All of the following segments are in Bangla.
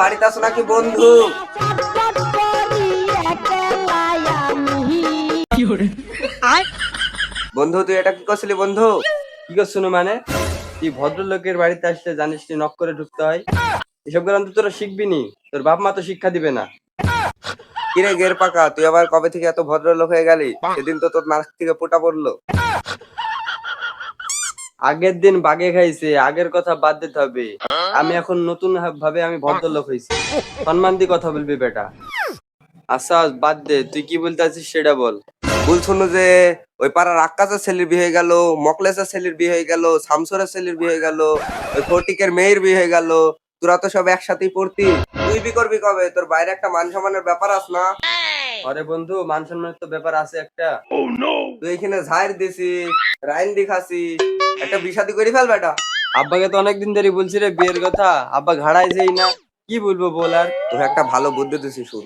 বাড়িতে আছো নাকি, বন্ধু? বন্ধু, তুই এটা কি করছিলি, বন্ধু? কি করছ না মানে? তুই ভদ্রলোকের বাড়িতে আসলে জানিস নি নক করে ঢুকতে হয়। এসব গ্রাম তো তোরা শিখবি নি। তোর বাপ মা তো শিক্ষা দিবে না। কিরে গের পাকা তুই আবার কবে থেকে এত ভদ্রলোক হয়ে গেলি? সেদিন তো তোর নাক থেকে পোটা পড়ল। আগের দিন বাগে খাইছে আগের কথা বাদ দিতে হবে। আমি এখন নতুন ভাবে আমি ভদ্রলোক হয়েছি সম্মান দিয়ে কথা বলবি বেটা। আচ্ছা বাদ দে তুই কি বলতে আছিস সেটা বল। ভুল যে ওই পাড়ার আক্কাসের ছেলের বিয়ে হয়ে গেল মকলেসের ছেলের বিয়ে হয়ে গেল শামসুরের ছেলের বিয়ে হয়ে গেল ওই ফটিকের মেয়ের বিয়ে হয়ে গেল তোরা তো সব একসাথেই পড়তি। তুই বি করবি কবে? তোর বাইরে একটা মান সম্মানের ব্যাপার আস না? আরে বন্ধু মান সম্মানের তো ব্যাপার আছে একটা। তুই এখানে ঝাড় দিছিস রাইন দিখাছিস একটা বিষাদি করে ফেল বেটা। আব্বাকে তো অনেকদিন ধরে বলছি রে বিয়ের কথা। আব্বা ঘাড়ায় যেই না। কি বলব বল আর? তোর একটা ভালো বুদ্ধি দিছি শুন।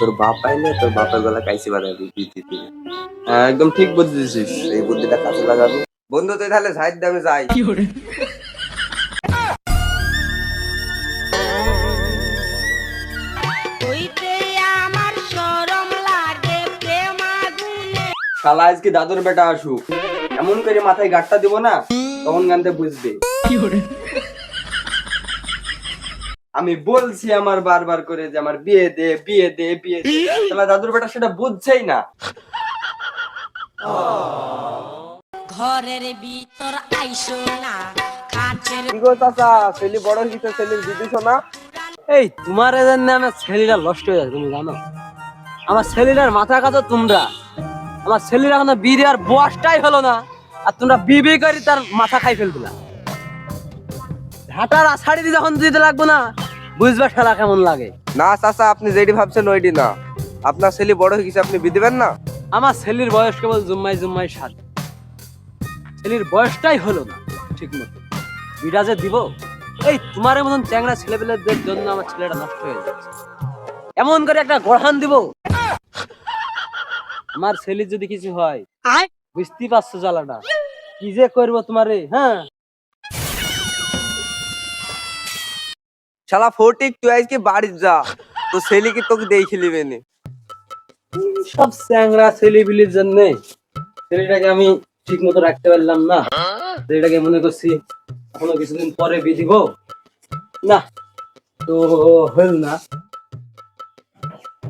তোর বাপ পাইলে তোর বাপের গলা কাইসি বাজাবি বিদ্যুৎ হ্যাঁ, একদম ঠিক বুদ্ধি দিছিস। এই বুদ্ধিটা কাজে লাগাবি। বন্ধু তুই তাহলে ঝাড় দে আমি যাই হইতে আমার শরম লাগে প্রেম আগুনে শালা আজকে দাদুর বেটা আসুক। এমন করে মাথায় গাঁটটা দিব না তখন গানতে বুঝবে। আমি বলছি আমার বারবার করে যে আমার বিয়ে দে বিয়ে দে বিয়ে দে। শালা দাদুর বেটা সেটা বুঝছেই না। ঘরের ভিতর আইসো না কাছের গো চাচা ছেলে বড় ছেলের না এই তোমার জন্য আমার ছেলেটা নষ্ট হয়ে যাচ্ছে তুমি জানো? আমার ছেলেটার মাথা কাতো তোমরা। আমার ছেলের এখনও বিয়ে আর বয়সটাই হলো না। আর তোমরা বিবে করে তার মাথা খাই ফেলবে না। হাঁটার আষাঢ়ি দিয়ে যখন দিতে লাগবো না বুঝবে খেলা কেমন লাগে। না চাচা আপনি যেটি ভাবছেন ওইটি না। আপনার ছেলে বড় হয়ে গেছে আপনি বিদিবেন না? আমার ছেলের বয়স কেবল জুম্মাই জুম্মাই সাত। ছেলের বয়সটাই হলো না ঠিক মতো। বিটা যে দিব এই তোমার মতন চ্যাংড়া ছেলেপেলেদের জন্য আমার ছেলেটা নষ্ট হয়ে যাচ্ছে। এমন করে একটা গড়হান দিব। আমার ছেলের যদি কিছু হয় বুঝতেই পারছ জ্বালাটা? কি যে করব তোমারে হ্যাঁ? শালা ফটিক তুই আজকে বাড়ি যা। তো ছেলে কি তোকে দেখে নিবে নি? সব চ্যাংড়া ছেলেপিলির জন্য ছেলেটাকে আমি ঠিক মতো রাখতে পারলাম না। ছেলেটাকে মনে করছি এখনও কিছুদিন পরে বিধিব না তো হল না।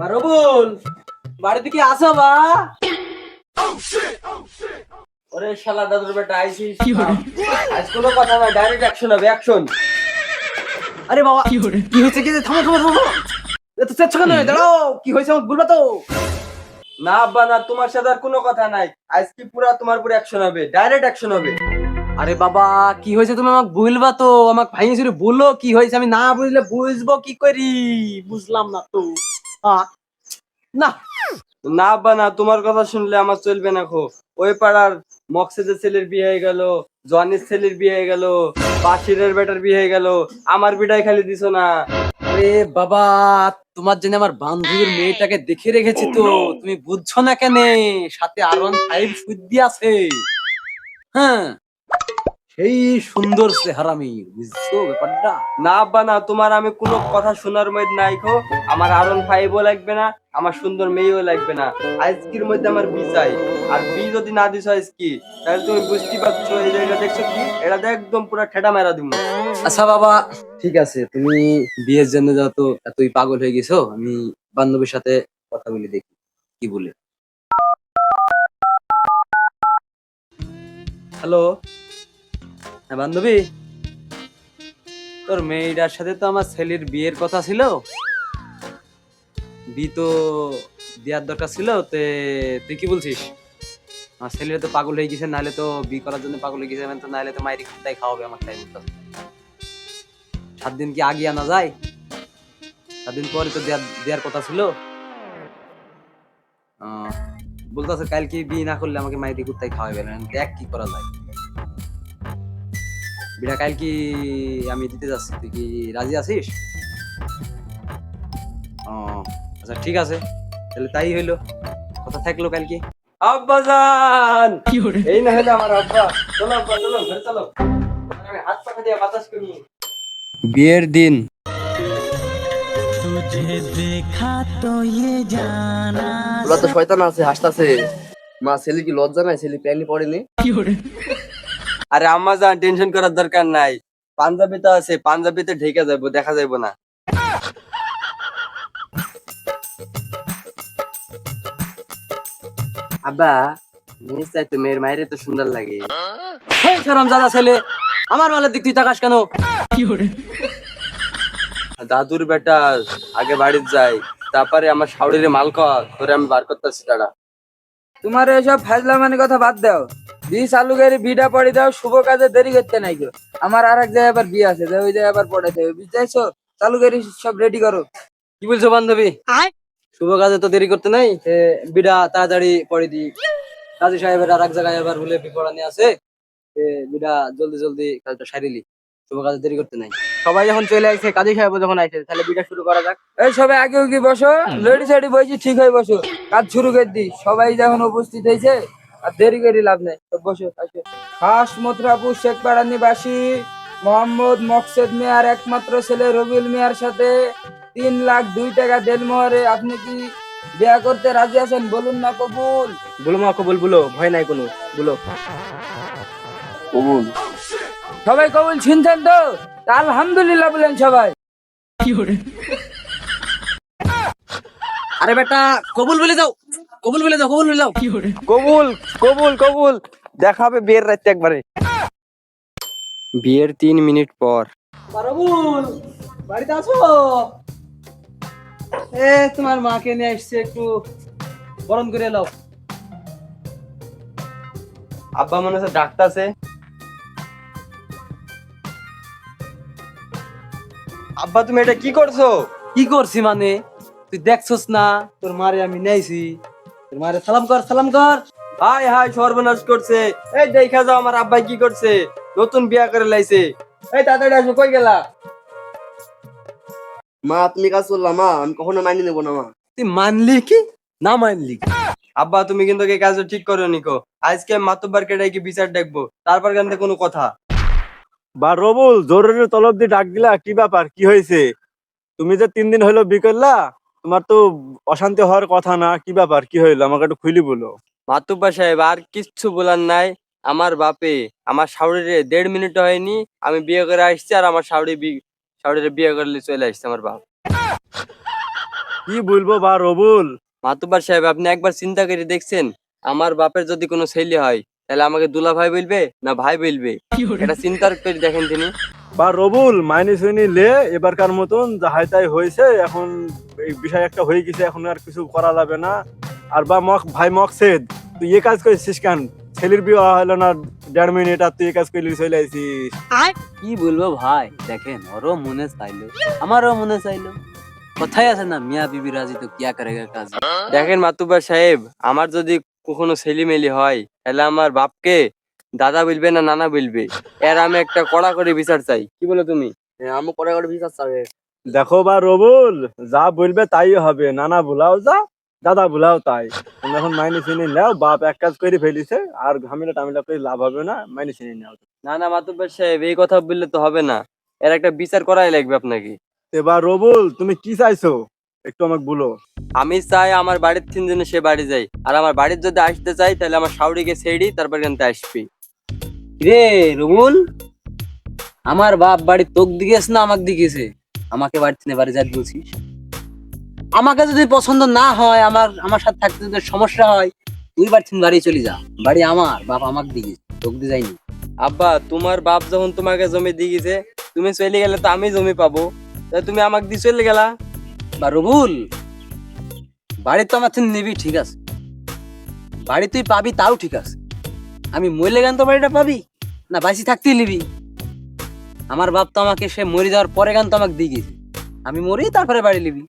বারবুল বাড়িতে কি আসো বা ওরে শালা দাদুর বেটা আইসিস আজ কোনো কথা না ডাইরেক্ট অ্যাকশন হবে অ্যাকশন আরে বাবা কি হয়েছে কি? থামো থামো থামো। এত চেচ্ছ কেন? দাঁড়াও কি হয়েছে আমাকে বলবা তো? না আব্বা না তোমার সাথে আর কোনো কথা নাই। আজকে পুরা তোমার পুরো অ্যাকশন হবে? ডাইরেক্ট অ্যাকশন হবে। আরে বাবা কি হয়েছে তুমি আমাকে বলবা তো? আমাকে ভাই শুনে বলো কি হয়েছে? আমি না বুঝলে বুঝব কি করি? বুঝলাম না তো। না না আব্বা না, তোমার কথা শুনলে আমার চলবে না খো ওই পাড়ার মকসেদের ছেলের বিয়ে হয়ে গেল জনির ছেলের বিয়ে হয়ে গেল, বাসিরের বেটার বিয়ে হয়ে গেল, আমার বিটাই খালি দিছো না। আরে বাবা, তোমার জন্য আমার বান্ধবীর মেয়েটাকে দেখে রেখেছি তো, তুমি বুঝছ না কেন? সাথে আর ওয়ান ফাইভ শুদ্ধি আছে। হ্যাঁ। সেই সুন্দর চেহারামি বুঝছ ব্যাপারটা? না আব্বা না তোমার আমি কোনো কথা শোনার মধ্যে নাই খো আমার আরন ফাইভও লাগবে না আমার সুন্দর মেয়েও লাগবে না। আজকের মধ্যে আমার বি চাই। আর বি যদি না দিছো আজকে তাহলে তুমি বুঝতেই পারছ এই এটা দেখছ কি? এটা তো একদম পুরো ঠেটা মেরা দিব আচ্ছা বাবা। ঠিক আছে তুমি বিয়ের জন্য যত এতই পাগল হয়ে গেছো আমি বান্ধবীর সাথে কথা বলে দেখি কি বলে। হ্যালো? হ্যাঁ বান্ধবী? তোর মেয়েটার সাথে তো আমার ছেলের বিয়ের কথা ছিল। বি তো দেওয়ার দরকার ছিল, তে তুই কি বলছিস? আমার ছেলেটা তো পাগল হয়ে গেছে, নাহলে তো বি করার জন্য পাগল হয়ে গেছে তো নাহলে তো মায়ের খাতায় খাওয়াবে আমার তাই বলতে সাত দিন কি আগে আনা যায়? সাত দিন পরে তো দেয়ার দেওয়ার কথা ছিল। বলতেছে কালকে বিয়ে না করলে আমাকে মাইদি কুত্তায় খাওয়াবে না দেখ কি করা যায়। বিড়া কাল কি আমি দিতে যাচ্ছি। তুই কি রাজি আছিস? ও আচ্ছা ঠিক আছে। তাহলে তাই হইল। কথা থাকল কালকে। আব্বা জান! এই না হলে আমার আব্বা। চলো আব্বা চলো ঘরে চলো। আমি হাত পাখা দিয়ে বাতাস করি। বিয়ের দিন। ওরা তো শয়তান আছে হাসতাছে। মা ছেলে কি লজ্জা নাই? ছেলে প্যান্টি পড়েনি আরে আম্মা যান টেনশন করার দরকার নাই। পাঞ্জাবি তো আছে পাঞ্জাবিতে ঢেকে যাব দেখা যাইবো না। আব্বা মেয়ের চাইতে মেয়ের মায়ের তো সুন্দর লাগে। হেই সরম দাদা ছেলে আমার মালের দিক তুই তাকাস কেন? দাদুর বেটা আগে বাড়ির যাই তারপরে আমার শাওড়িরে মাল কর তোরে আমি বার করতেছি তারা তোমার এসব ফাজলামানি কথা বাদ দাও। বি চালু করে বিটা পড়ে দাও শুভ কাজে দেরি করতে নাই গো আমার আর এক জায়গায় আবার বিয়ে আছে যে ওই জায়গায় আবার পড়াতে হবে। বুঝতেছো চালু করে সব রেডি করো। কি বলছো বান্ধবী? শুভ কাজে তো দেরি করতে নাই? বিড়া তাড়াতাড়ি পড়ে দি। কাজী সাহেবের আর এক জায়গায় আবার বলে বিপরানি আছে। এ, বিড়া জলদি জলদি কাজটা সারিলি শুভ কাজে দেরি করতে নাই। সবাই যখন চলে আসছে কাজী সাহেব যখন আসছে তাহলে বিটা শুরু করা যাক। এই সবাই আগে উগি বসো। লেডি সাইডি বসি ঠিক হয়ে বসো। কাজ শুরু করে দি সবাই যখন উপস্থিত হয়েছে আর দেরি করে লাভ নেই। তো বসো আসো। খাস মথুরাপুর শেখপাড়া নিবাসী মোহাম্মদ মকসেদ মিয়ার একমাত্র ছেলে রবিউল মিয়ার সাথে তিন লাখ দুই টাকা দেলমোহরে আপনি কি বিয়া করতে রাজি আছেন? বলুন না কবুল। বলো মা কবুল বলো। ভয় নাই কোনো। বলো। কবুল। সবাই কবুল শুনছেন তো? আলহামদুলিল্লাহ বলেন সবাই। আরে বেটা কবুল বলে দাও। কবুল বলে দাও কবুল বলে দাও। কবুল কবুল কবুল। দেখা হবে বিয়ের রাতে একবারে। বিয়ের তিন মিনিট পর। বারবুল বাড়িতে আছো? এ তোমার মাকে নিয়ে আসছে একটু গরম করে এলাও। আব্বা মনে হচ্ছে ডাক্তারছে আব্বা তুমি এটা কি করছ? কি করছি মানে? তুই দেখছস না তোর মারে আমি নেইছি মারে সালাম কর সালাম কর। হাই হাই সর্বনাশ করছে। এই দেখা যাও আমার আব্বাই কি করছে। নতুন বিয়া করে লাইছে। এই তাড়াতাড়ি আসো কই গেলা? মা তুমি কাজ করলাম মা আমি কখনো মাইনে নেব না মা। তুই মানলি কি? না মানলি কি? আব্বা তুমি কিন্তু এই কাজটা ঠিক করো নিকো আজকে মাতব্বার কেটাই কি বিচার দেখব। তারপর কিন্তু কোনো কথা। বা রবুল জরুরি তলব দিয়ে ডাক দিলা কি ব্যাপার কি হয়েছে তুমি যে তিন দিন হলো বিকেললা তোমার তো অশান্তি হওয়ার কথা না কি ব্যাপার? কি হইল? আমাকে একটু খুলি বলো। মাতুব্বা সাহেব আর কিচ্ছু বলার নাই। আমার বাপে আমার শাওড়িরে দেড় মিনিট হয়নি আমি বিয়ে করে আসছি আর আমার শাওড়ি বি- শাওড়িরে বিয়ে করলে চলে আসছে আমার বাপ। কি বলব বা রবুল? মাতুব্বার সাহেব আপনি একবার চিন্তা করে দেখছেন আমার বাপের যদি কোনো ছেলে হয় তাহলে আমাকে দুলা ভাই বলবে না ভাই বলবে? এটা চিন্তা করে দেখেন তিনি। বা রবুল মাইনে শুনি লে এবারকার মতন যাহাই তাই হয়েছে এখন এই বিষয় একটা হয়ে গেছে এখন আর কিছু করা যাবে না। আর বা মক ভাই মকসেদ তুই এ কাজ করেছিস কেন? ছেলের বিয়ে হলো না দেড় মিনিট আর তুই এ কাজ করলি চলে আসিস কি বলব ভাই দেখেন ওরও মনে চাইলো আমারও মনে চাইলো। কথাই আছে না মিয়া বিবি রাজি তো কিয়া করেগা কাজ। দেখেন মাতুব্বার সাহেব আমার যদি কখনো ছেলে মেলি হয় তাহলে আমার বাপকে দাদা বলবে না নানা বলবে? এর আমি একটা কড়া করে বিচার চাই। কি বলো তুমি? আমি করে করে বিশ্বাস চাবে দেখো বা রবুল যা বলবে তাই হবে। নানা ভুলাও যা দাদা ভুলাও তাই। তুমি এখন মাইনে চিনি নাও বাপ এক কাজ করে ফেলিছে আর ঘামিলা টামিলা করে লাভ হবে না মাইনে চিনি নাও। না না মাতুব্বার সাহেব এই কথা বললে তো হবে না। এর একটা বিচার করাই লাগবে আপনাকে। এবার রবুল তুমি কি চাইছো? একটু আমাকে বলো। আমি চাই আমার বাড়ির তিন দিনে সে বাড়ি যাই আর আমার বাড়ির যদি আসতে চাই তাহলে আমার শাউরিকে ছেড়ি তারপর কিন্তু আসবি। রে রুমুল আমার বাপ বাড়ি তোক দিকেছ না আমাকে দিকেছে আমাকে বাড়ি থেকে বাড়ি যাই বলছিস। আমাকে যদি পছন্দ না হয় আমার আমার সাথে থাকতে যদি সমস্যা হয় তুই বাড়ি থেকে বাড়ি চলে যা। বাড়ি আমার বাপ আমাকে দিকেছে তোক দিয়ে যায়নি। আব্বা তোমার বাপ যখন তোমাকে জমি দিয়ে গেছে তুমি চলে গেলে তো আমি জমি পাবো। তাই তুমি আমাকে দিয়ে চলে গেলা? বা রুবুল বাড়ি তো আমার নিবি ঠিক আছে। বাড়ি তুই পাবি তাও ঠিক আছে। আমি মরলে গান তো বাড়িটা পাবি? না বাঁচি থাকতেই নিবি। আমার বাপ তো আমাকে, সে মরে যাওয়ার পরে গান তো আমাকে দিয়ে গেছে। আমি মরি তারপরে বাড়ি নিবি।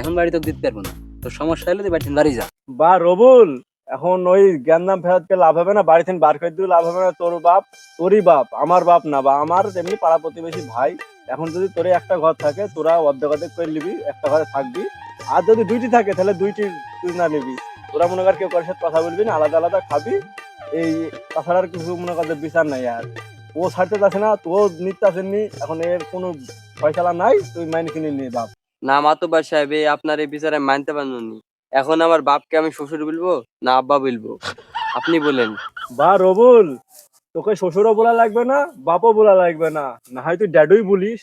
এখন বাড়ি তোকে দিতে পারব না। তোর সমস্যা হলে তুই বাড়ি বাড়ি যা। বা রবুল, এখন ওই জ্ঞান জ্ঞানদাম ফেরত পেয়ে লাভ হবে না, বাড়ি থেকে বার করে দিও লাভ হবে না, তোর বাপ, তোরই বাপ, আমার বাপ না, বা আমার এমনি পাড়া প্রতিবেশী ভাই, এখন যদি তোর একটা ঘর থাকে, তোরা অর্ধেক অর্ধেক করে নিবি, একটা ঘরে থাকবি। আর যদি দুইটি থাকে, তাহলে দুইটি তুই না নিবি। তোরা মনে কর কেউ কারোর সাথে কথা বলবি না, আলাদা আলাদা খাবি। এই তাছাড়া আর কিছু মনে কর যে বিচার নাই আর। ও ছাড়তে যাচ্ছে না তো নিতে আসেননি এখন এর কোনো ফয়সালা নাই তুই মাইনে কিনে নিয়ে বাপ। না মাতুব্বার সাহেব এই আপনার এই বিচারে মানতে পারেননি এখন আমার বাপকে আমি শ্বশুর বলব না আব্বা বলব? আপনি বলেন। বা রবুল তোকে শ্বশুরও বলা লাগবে না বাপও বলা লাগবে না। না হয় তুই ড্যাডুই বলিস।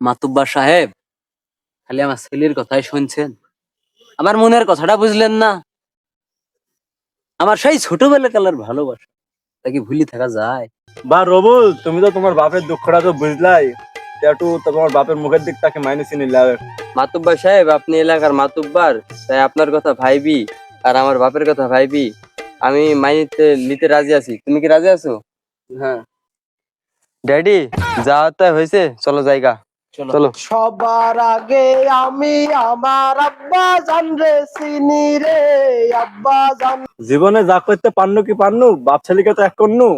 মাতুব্বা সাহেব খালি আমার ছেলের কথাই শুনছেন। আমার মনের কথাটা বুঝলেন না। আমার সেই ছোটবেলা কালার ভালোবাসা। তাকে ভুলি থাকা যায়? বা রবুল তুমি তো তোমার বাপের দুঃখটা তো বুঝলাই। একটু তোমার বাপের মুখের দিক তাকে মাইনে নিলে। মাতুব্বার সাহেব আপনি এলাকার মাতুব্বার তাই আপনার কথা ভাইবি আর আমার বাপের কথা ভাইবি। আমি মাইনিতে নিতে রাজি আছি। তুমি কি রাজি আছো? হ্যাঁ। ড্যাডি যা তাই হয়েছে চলো জায়গা। চলো। সবার আগে আমি আমার আব্বা জান রে চিনি রে আব্বা জান। জীবনে যা করতে পারনু কি পারনু বাপ ছেলেকে তো এক করনু।